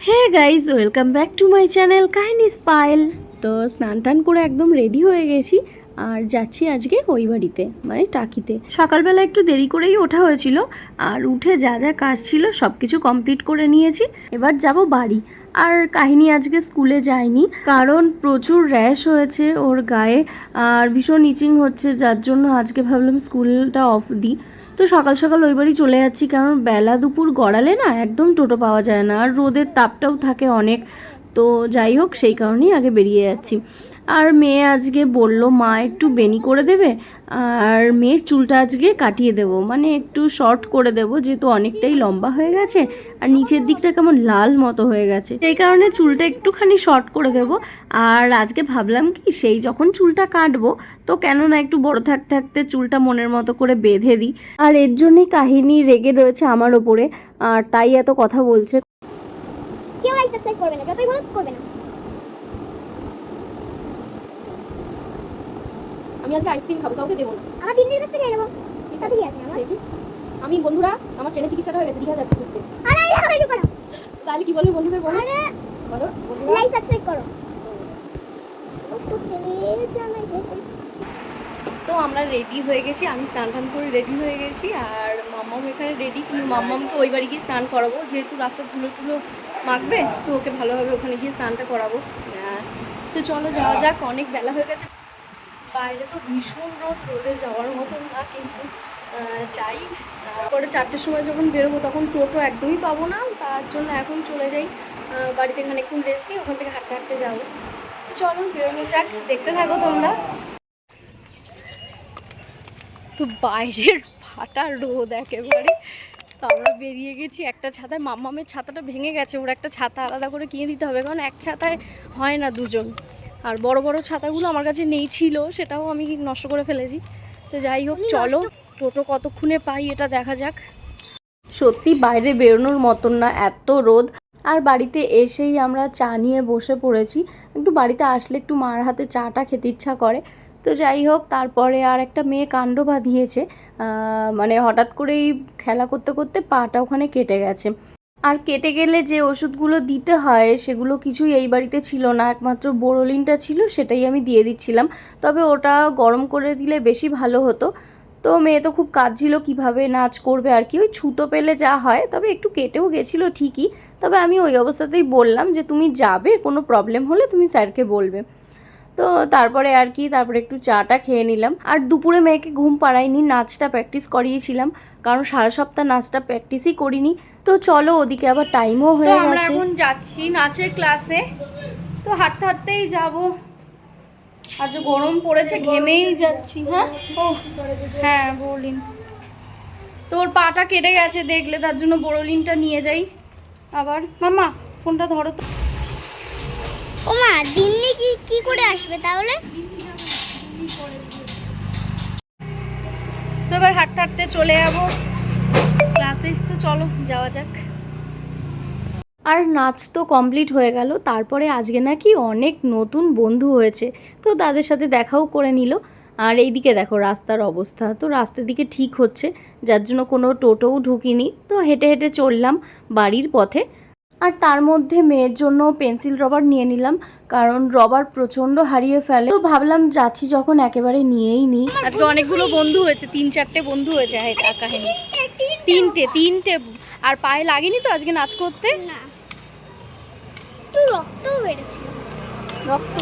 Hey guys welcome back to my channel কাহিনী স্পাইল তো স্নান টান করে একদম রেডি হয়ে গেছি। আর যাচ্ছি আজকে ওই বাড়িতে মানে টাকিতে। সকালবেলা একটু দেরি করেই ওঠা হয়েছিল, আর উঠে যা যা কাজ ছিল সব কিছু কমপ্লিট করে নিয়েছি। এবার যাব বাড়ি। আর কাহিনী আজকে স্কুলে যায়নি, কারণ প্রচুর র্যাশ হয়েছে ওর গায়ে, আর ভীষণ ইচিং হচ্ছে, যার জন্য আজকে ভাবলাম স্কুলটা অফ দিই তো সকাল সকাল ওই বাড়ি চলে যাচ্ছি, কারণ বেলা দুপুর গড়ালে না একদম টোটো পাওয়া যায় না, আর রোদের তাপটাও থাকে অনেক। তো যাই হোক, সেই কারণেই আগে বেরিয়ে যাচ্ছি। আর মেয়ে আজকে বলল, মা, একটু বেনি করে দেবে? আর মেয়ের চুলটা আজকে কাটিয়ে দেব। মানে একটু শর্ট করে দেব, যেহেতু অনেকটাই লম্বা হয়ে গেছে, আর নিচের দিকটা কেমন লাল মতো হয়ে গেছে। সেই কারণে চুলটা একটুখানি শর্ট করে দেব। আর আজকে ভাবলাম কি, সেই যখন চুলটা কাটবো, তো কেন না একটু বড় থাকতে থাকতে চুলটা মনের মতো করে বেঁধে দিই। আর এর জন্যই কাহিনী রেগে রয়েছে আমার ওপরে, আর তাই এত কথা বলছে। সাবস্ক্রাইব করবে না যতই বলো করবে না। আমি আজকে আইসক্রিম খাব কাউকে দেবো না। আমার কাছ থেকে নেব। তাড়াতাড়ি আছে। আমার? আমি বন্ধুরা আমার ট্রেনের টিকিট কাটা হয়ে গেছে দীঘা যাচ্ছি ঘুরতে। আরে এই কিছু করো তাহলে কি বলবে বন্ধুদের বলো? আরে বলো লাইক সাবস্ক্রাইব করো। তো আমরা রেডি হয়ে গেছি আমি স্নান টান করে রেডি হয়ে গেছি আর মাম্মাম এখানে রেডি কিন্তু মাম্মামকে ওই বাড়ি গিয়ে স্নান করাবো যেহেতু রাস্তা ধুলো টুলো মাখবে? তো ওকে ভালোভাবে ওখানে গিয়ে স্নানটা করাবো। তো চলো যাওয়া যাক অনেক বেলা হয়ে গেছে। বাইরে তো ভীষণ রোদ রোদে যাওয়ার মতন না কিন্তু যাই। তারপরে চারটের সময় যখন বেরোবো তখন টোটো একদমই পাবো না তার জন্য এখন চলে যাই। বাড়িতে খানিকক্ষণ রেস্ট নিই ওখান থেকে হাঁটতে হাঁটতে যাব। চলো বেরোনো যাক দেখতে থাকো তোমরা। তো বাইরের ফাটা রোদ একেবারে। তো আমরা বেরিয়ে গেছি একটা ছাতায়। মাম্মামের ছাতাটা ভেঙে গেছে ওর একটা ছাতা আলাদা করে কিনে দিতে হবে কারণ এক ছাতায় হয় না দুজন। আর বড় বড় ছাতাগুলো আমার কাছে নেই ছিল সেটাও আমি নষ্ট করে ফেলেছি। তো যাই হোক চলো টোটো কতক্ষণে পাই এটা দেখা যাক। সত্যি বাইরে বেরোনোর মতন না এত রোদ। আর বাড়িতে এসেই আমরা চা নিয়ে বসে পড়েছি। একটু বাড়িতে আসলে একটু মার হাতে চাটা খেতে ইচ্ছা করে। তো যাই হোক, তারপরে আর একটা মেয়ে কাণ্ড বাঁধিয়েছে। মানে হঠাৎ করেই খেলা করতে করতে পাটা ওখানে কেটে গেছে। আর কেটে গেলে যে ওষুধগুলো দিতে হয়, সেগুলো কিছুই এই বাড়িতে ছিল না। একমাত্র বোরোলিনটা ছিল, সেটাই আমি দিয়ে দিচ্ছিলাম। তবে ওটা গরম করে দিলে বেশি ভালো হতো। তো মেয়ে তো খুব কাঁদছিল, কীভাবে নাচ করবে আর কি। ওই ছুতো পেলে যা হয়, তবে একটু কেটেও গেছিল ঠিকই। তবে আমি ওই অবস্থাতেই বললাম যে, তুমি যাবে, কোনো প্রবলেম হলে তুমি স্যারকে বলবে। তো তারপরে আর কি তারপরে একটু চাটা খেয়ে নিলাম। আর দুপুরে মেয়েকে ঘুম পাড়াইনি নাচটা প্র্যাকটিস করিয়েছিলাম। কারণ সারা সপ্তাহ নাচটা প্র্যাকটিসই করিনি। তো চলো ওদিকে আবার টাইমও হয়ে গেছে। এখন যাচ্ছি নাচের ক্লাসে তো হাঁটতে হাঁটতেই যাব। আজ গরম পড়েছে ঘেমেই যাচ্ছি হ্যাঁ? ও হ্যাঁ বোরলিন। তোর পাটা কেটে গেছে দেখলে তার জন্য বোরলিনটা নিয়ে যাই। আবার মামা ফোনটা ধরো তো। ও মা দিন্নি কি কি করে আসবে তাহলে? তো এবার হাঁটতে হাঁটতে চলে যাব ক্লাসে তো চলো যাওয়া যাক। আর নাচ তো কমপ্লিট হয়ে গেল। তারপরে আজকে নাকি অনেক নতুন বন্ধু হয়েছে। তো তাদের সাথে দেখাও করে নিল। আর এইদিকে দেখো রাস্তার অবস্থা। তো রাস্তার দিকে ঠিক হচ্ছে। যার জন্য কোনো টোটোও ঢুকিনি। তো হেঁটে হেঁটে চললাম বাড়ির পথে। আর তার মধ্যে মেয়ের জন্য পেন্সিল রবার নিয়ে নিলাম কারণ রবার প্রচণ্ড হারিয়ে ফেলে। তো ভাবলাম যাচ্ছি যখন একেবারে নিয়েই নিই। আজকে অনেকগুলো বন্ধু হয়েছে তিন চারটে বন্ধু হয়েছে কাহিনী। তিনটে তিনটে আর পায়ে লাগেনি তো আজকে নাচ করতে? না। একটু রক্তও বেড়েছিল রক্ত।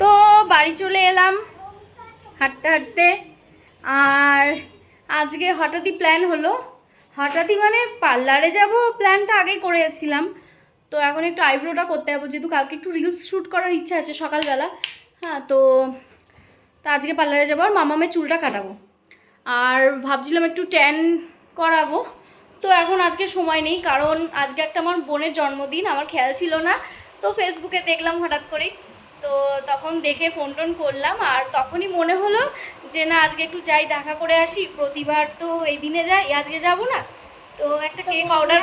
তো বাড়ি চলে এলাম হাঁটতে হাঁটতে। আর আজকে হঠাৎই প্ল্যান হলো হঠাৎই মানে পার্লারে যাব প্ল্যানটা আগেই করে এসেছিলাম। তো এখন একটু আইব্রোটা করতে যাব, যেহেতু কালকে একটু রিলস শ্যুট করার ইচ্ছা আছে সকালবেলা। হ্যাঁ তো, তা আজকে পার্লারে যাব আর মামামের চুলটা কাটাবো। আর ভাবছিলাম একটু ট্যান করাবো। তো এখন আজকে সময় নেই, কারণ আজকে একটা আমার বোনের জন্মদিন, আমার খেয়াল ছিল না। তো ফেসবুকে দেখলাম হঠাৎ করেই। তো তখন দেখে ফোন টোন করলাম, আর তখনই মনে হলো যে না, আজকে একটু যাই, দেখা করে আসি। প্রতিবার তো এই দিনে যাই, আজকে যাব না। তো একটা কেক অর্ডার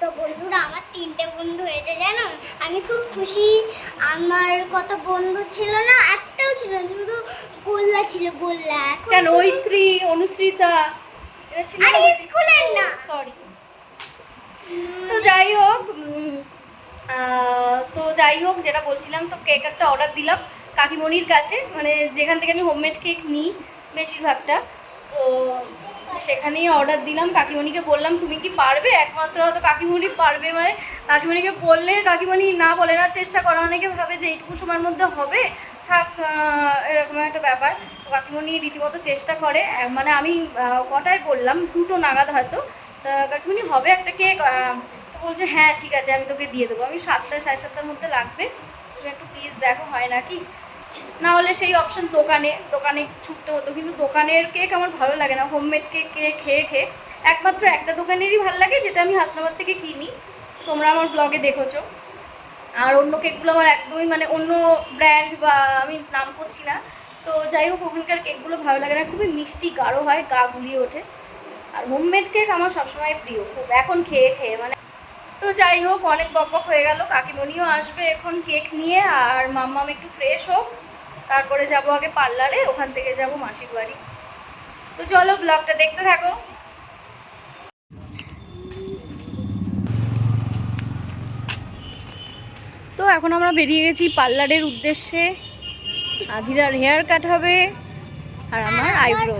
তো বন্ধুরা আমার তিনটে বন্ধু হয়েছে জানো? আমি খুব খুশি। আমার কত বন্ধু ছিল না একটাও ছিল না শুধু গোল্লা ছিল গোল্লা। কেন? ঐত্রী অনুশ্রিতা এরা ছিল আরে স্কুলের না। সরি তো যাই হোক তো যাই হোক যেটা বলছিলাম তো কেক একটা অর্ডার দিলাম কাকিমণির কাছে। মানে যেখান থেকে আমি হোমমেড কেক নিই বেশিরভাগটা। তো সেখানেই অর্ডার দিলাম। কাকিমণিকে বললাম, তুমি কি পারবে? একমাত্র হয়তো কাকিমণি পারবে মানে কাকিমণিকে বললে কাকিমণি না বলে না চেষ্টা করে। অনেকে ভাবে যে এইটুকু সময়ের মধ্যে হবে। থাক এরকম একটা ব্যাপার। তো কাকিমণি রীতিমতো চেষ্টা করে। মানে আমি কটায় বললাম? দুটো নাগাদ হয়তো। তা কাকিমণি, হবে একটা কেক? তো বলছে হ্যাঁ ঠিক আছে, আমি তোকে দিয়ে দেবো। আমি সাতটা, সাড়ে সাতটার মধ্যে লাগবে। তুমি একটু প্লিজ দেখো, হয় নাকি না হলে সেই অপশন দোকানে দোকানে ছুটতে হতো। কিন্তু দোকানের কেক আমার ভালো লাগে না। হোমমেড কেক কেক খেয়ে খেয়ে একমাত্র একটা দোকানেরই ভালো লাগে, যেটা আমি হাসনাবাদ থেকে কিনি। তোমরা আমার ব্লগে দেখেছ। আর অন্য কেকগুলো আমার একদমই মানে অন্য ব্র্যান্ড বা আমি নাম করছি না। তো যাই হোক, ওখানকার কেকগুলো ভালো লাগে না। খুবই মিষ্টি, গাঢ় হয়, গা গুলিয়ে ওঠে। আর হোমমেড কেক আমার সবসময় প্রিয়, খুব এখন খেয়ে খেয়ে মানে। তো যাই হোক, অনেক বকবক হয়ে গেল। কাকিমণিও আসবে এখন কেক নিয়ে, আর মাম্মাম একটু ফ্রেশ হোক। তারপরে যাব আগে পার্লারে ওখান থেকে যাব মাসির বাড়ি। তো চলো ব্লগটা দেখতে থাকো। তো এখন আমরা বেরিয়ে গেছি পার্লারের উদ্দেশ্যে। আধিরার হেয়ার কাট হবে আর আমার আইব্রো।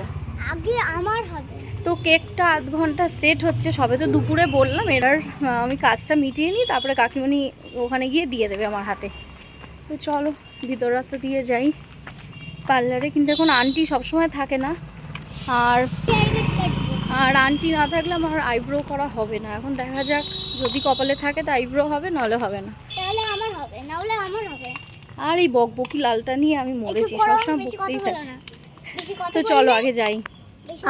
আগে আমার হবে। তো কেকটা আধ ঘণ্টা সেট হচ্ছে সবে তো দুপুরে বললাম আহ, আমি কাজটা মিটিয়ে নিই তারপরে কাকিমণি ওখানে গিয়ে দিয়ে দেবে আমার হাতে। তো চলো। ভিতর রাস্তা দিয়ে যাই। পার্লারে কিন্তু এখন আন্টি সবসময় থাকে না। আর আর আন্টি না থাকলে আমার আইব্রো করা হবে না। এখন দেখা যাক যদি কপালে থাকে তো আইব্রো হবে নলে হবে না। তাহলে আমার হবে নাহলে আমার হবে। আর এই বকবকি লালটা নিয়ে আমি মরেছি সবসময় বকতেই থাকি। তো চলো আগে যাই।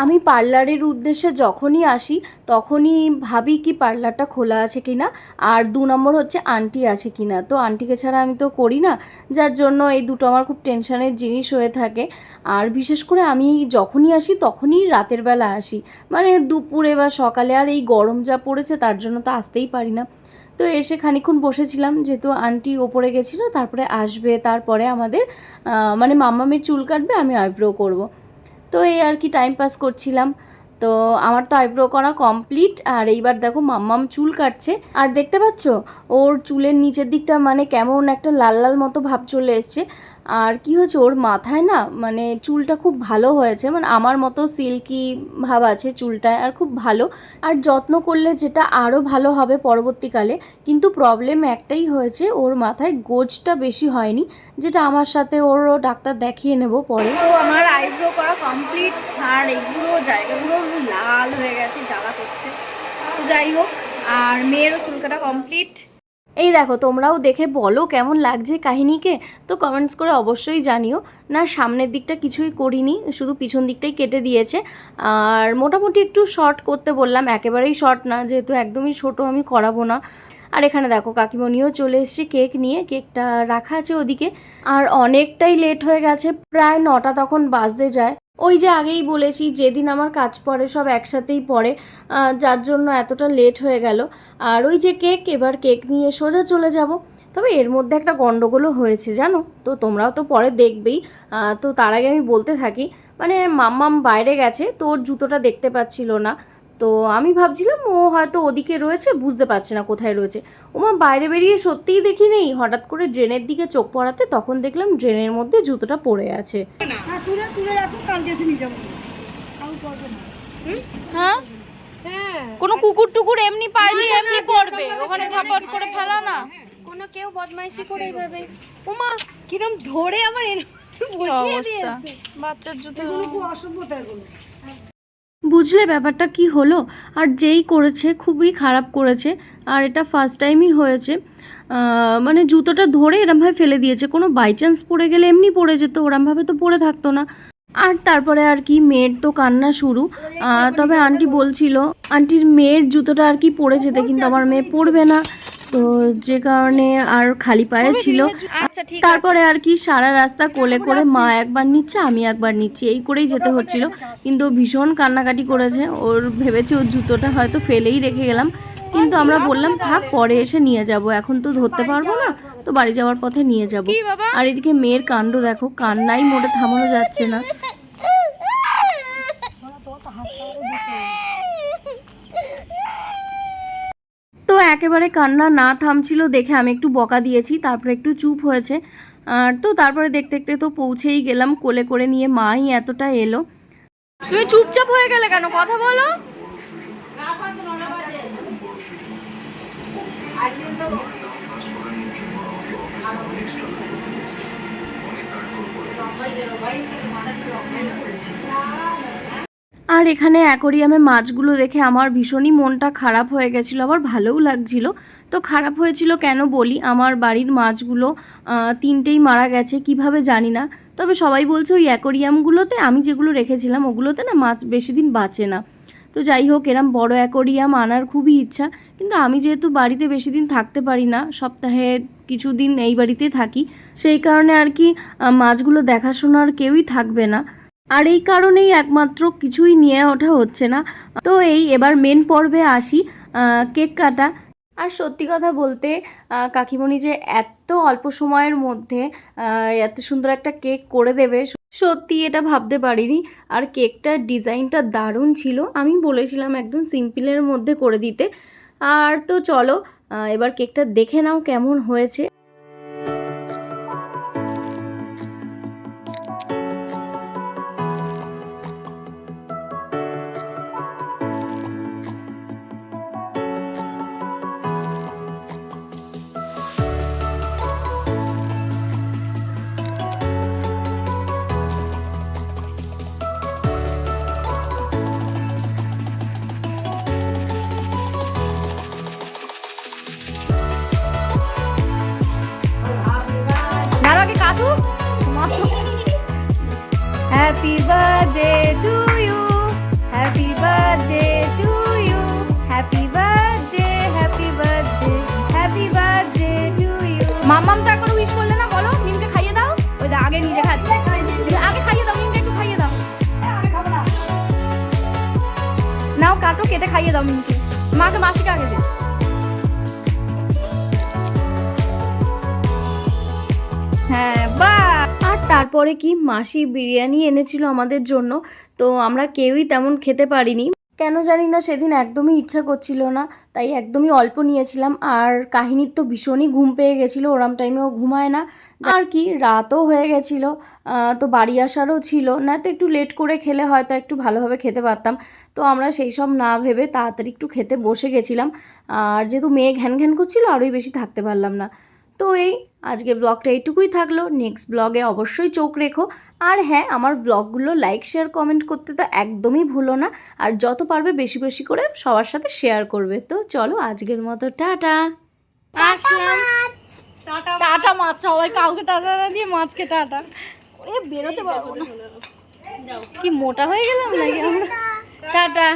আমি পার্লারের উদ্দেশ্যে যখনই আসি, তখনই ভাবি কি পার্লারটা খোলা আছে কিনা, আর দু নম্বর হচ্ছে আন্টি আছে কি না তো আন্টিকে ছাড়া আমি তো করি না, যার জন্য এই দুটো আমার খুব টেনশনের জিনিস হয়ে থাকে। আর বিশেষ করে আমি যখনই আসি, তখনই রাতের বেলা আসি। মানে দুপুরে বা সকালে, আর এই গরম যা পড়েছে, তার জন্য তো আসতেই পারি না। তো এসে খানিক্ষণ বসেছিলাম, যেহেতু আন্টি ওপরে গেছিল, তারপরে আসবে, তারপরে আমাদের মানে মাম্মামের চুল কাটবে, আমি আইব্রো করব। তো এই আর কি টাইম পাস করছিলাম। তো আমার তো আইব্রো করা কমপ্লিট আর এইবার দেখো মাম্মাম চুল কাটছে। আর দেখতে পাচ্ছ? ওর চুলের নিচের দিকটা মানে কেমন একটা লাল লাল মতো ভাব চলে এসছে। আর কি হয়েছে? ওর মাথায় না মানে চুলটা খুব ভালো হয়েছে। মানে আমার মতো সিল্কি ভাব আছে চুলটায়, আর খুব ভালো। আর যত্ন করলে যেটা আরও ভালো হবে পরবর্তীকালে। কিন্তু প্রবলেম একটাই হয়েছে, ওর মাথায় গোজটা বেশি হয়নি। যেটা আমার সাথে ওরও ডাক্তার দেখিয়ে নেব পরে। আমার করা কমপ্লিট আর এইগুলো জায়গাগুলো লাল হয়ে গেছে, জ্বালা করছে। তো যাই হোক, আর মেয়েরও চুল কাটা কমপ্লিট এই দেখো, তোমরাও দেখে বলো কেমন লাগছে কাহিনীকে, তো কমেন্টস করে অবশ্যই জানিও। না, সামনের দিকটা কিছুই করিনি, শুধু পিছন দিকটাই কেটে দিয়েছে। আর মোটামুটি একটু শর্ট করতে বললাম, একেবারেই শর্ট না, যেহেতু একদমই ছোট, আমি করাবো না। আর এখানে দেখো, কাকিমণিও চলে এসছে কেক নিয়ে। কেকটা রাখা আছে ওদিকে। আর অনেকটাই লেট হয়ে গেছে, প্রায় নটা তখন বাজতে যায়। ওই যে আগেই বলেছি, যেদিন আমার কাজ পড়ে, সব একসাথেই পড়ে। যার জন্য এতটা লেট হয়ে গেল। আর ওই যে কেক, এবার কেক নিয়ে সোজা চলে যাব। তবে এর মধ্যে একটা গণ্ডগোলও হয়েছে, জানো? তো তোমরাও তো পরে দেখবেই। তো তার আগে আমি বলতে থাকি মানে মাম্মাম বাইরে গেছে, তো ওর জুতোটা দেখতে পাচ্ছিল না। তো আমি ভাবছিলাম ও হয়তো ওদিকে রয়েছে বুঝতে পারছে না কোথায় রয়েছে। ওমা বাইরে বেরিয়ে সত্যিই দেখি নেই হঠাৎ করে ড্রেনের দিকে চোখ পড়াতে তখন দেখলাম ড্রেনের মধ্যে জুতোটা পড়ে আছে। হ্যাঁ হ্যাঁ? হ্যাঁ। কোনো কুকুর টুকুর এমনি পাইলে এমনি পড়বে। ওখানে থাপট করে ফেলা না। কোনো কেউ বদমাইশি করে এইভাবে। ওমা কিরম ধরে আমার এর অবস্থা? বাচ্চার জুতো। এগুলো খুব অসভ্যতা এগুলো। বুঝলে ব্যাপারটা কি হলো? আর যেই করেছে, খুবই খারাপ করেছে, আর এটা ফার্স্ট টাইমই হয়েছে। মানে জুতোটা ধরে এরমভাবে ফেলে দিয়েছে। কোনো বাই চান্স পড়ে গেলে এমনি পড়ে যেত, ওরমভাবে তো পড়ে থাকতো না। আর তারপরে আর কি, মেয়ের তো কান্না শুরু। তবে আন্টি বলছিল আন্টির মেয়ের জুতোটা আর কি পড়ে যেতে কিন্তু আমার মেয়ে পড়বে না। তো যে কারণে আর খালি পায়ে ছিল। আচ্ছা ঠিক তারপরে আর কি সারা রাস্তা কোলে করে মা একবার নিচ্ছে আমি একবার নিচ্ছি। এই করেই যেতে হচ্ছিল। কিন্তু ভীষণ কান্নাকাটি করেছে। ওর ভেবেছে ওর জুতোটা হয়তো ফেলেই রেখে গেলাম। কিন্তু আমরা বললাম থাক পরে এসে নিয়ে যাব। এখন তো ধরতে পারব না। তো বাড়ি যাওয়ার পথে নিয়ে যাব। আর এদিকে মেয়ের কাণ্ড দেখো। কান্নাই মোটে থামানো যাচ্ছে না। একেবারে কান্না না থামছিল দেখে আমি একটু বকা দিয়েছি, তারপরে একটু চুপ হয়েছে। আর তো তারপরে দেখতে দেখতে তো পৌঁছেই গেলাম, কোলে করে নিয়ে মাই এতটা এলো। তুমি চুপচাপ হয়ে গেলে কেন? কথা বলো। আর এখানে অ্যাকোরিয়ামে মাছগুলো দেখে আমার ভীষণই মনটা খারাপ হয়ে গেছিল, আবার ভালোও লাগছিল। তো খারাপ হয়েছিল কেন বলি, আমার বাড়ির মাছগুলো তিনটেই মারা গেছে, কীভাবে জানি না। তবে সবাই বলছে ওই অ্যাকোরিয়ামগুলোতে আমি যেগুলো রেখেছিলাম, ওগুলোতে না মাছ বেশি দিন বাঁচে না। তো যাই হোক, এরম বড় অ্যাকোরিয়াম আনার খুবই ইচ্ছা, কিন্তু আমি যেহেতু বাড়িতে বেশি দিন থাকতে পারি না, সপ্তাহে কিছুদিন এই বাড়িতে থাকি, সেই কারণে আর কি মাছগুলো দেখাশোনার কেউই থাকবে না। আর এই কারণেই একমাত্র কিছুই নিয়ে ওঠা হচ্ছে না। তো এই এবার মেন পর্বে আসি কেক কাটা। আর সত্যি কথা বলতে কাকিমণি যে এত অল্প সময়ের মধ্যে এত সুন্দর একটা কেক করে দেবে, সত্যি এটা ভাবতে পারিনি। আর কেকটার ডিজাইনটা দারুণ ছিল, আমি বলেছিলাম একদম সিম্পলের মধ্যে করে দিতে। আর তো চলো এবার কেকটা দেখে নাও কেমন হয়েছে। খাইয়ে দাও মিমকে মাকে মাসিকে আগে দে হ্যাঁ বা। আর তারপরে কি মাসি বিরিয়ানি এনেছিল আমাদের জন্য, তো আমরা কেউই তেমন খেতে পারিনি। কেন জানি না, সেদিন একদমই ইচ্ছা করছিল না, তাই একদমই অল্প নিয়েছিলাম। আর কাহিনীর তো ভীষণই ঘুম পেয়ে গেছিল, ওরম টাইমেও ঘুমায় না। আর কি, রাতও হয়ে গেছিল তো বাড়ি আসারও ছিল। না, তো একটু লেট করে খেলে হয়তো একটু ভালোভাবে খেতে পারতাম। তো আমরা সেই সব না ভেবে তাড়াতাড়ি একটু খেতে বসে গেছিলাম। আর যেহেতু মেয়ে ঘ্যান ঘ্যান করছিল, আরোই বেশি থাকতে পারলাম না। তো এই আজকে ব্লগটা এইটুকুই থাকল। নেক্সট ব্লগে অবশ্যই চোখ রেখো। আর হ্যাঁ আমার ব্লগগুলো লাইক শেয়ার কমেন্ট করতে তো একদমই ভুলো না। আর যত পারবে বেশি বেশি করে সবার সাথে শেয়ার করবে। তো চলো আজকের মতো টাটা। টাটা মাছ, সবাই কাউকে টাটা দিয়ে মাছকে টাটা। ওরে বেরোতে পারব না। কি মোটা হয়ে গেলাম নাকি আমরা? টাটা।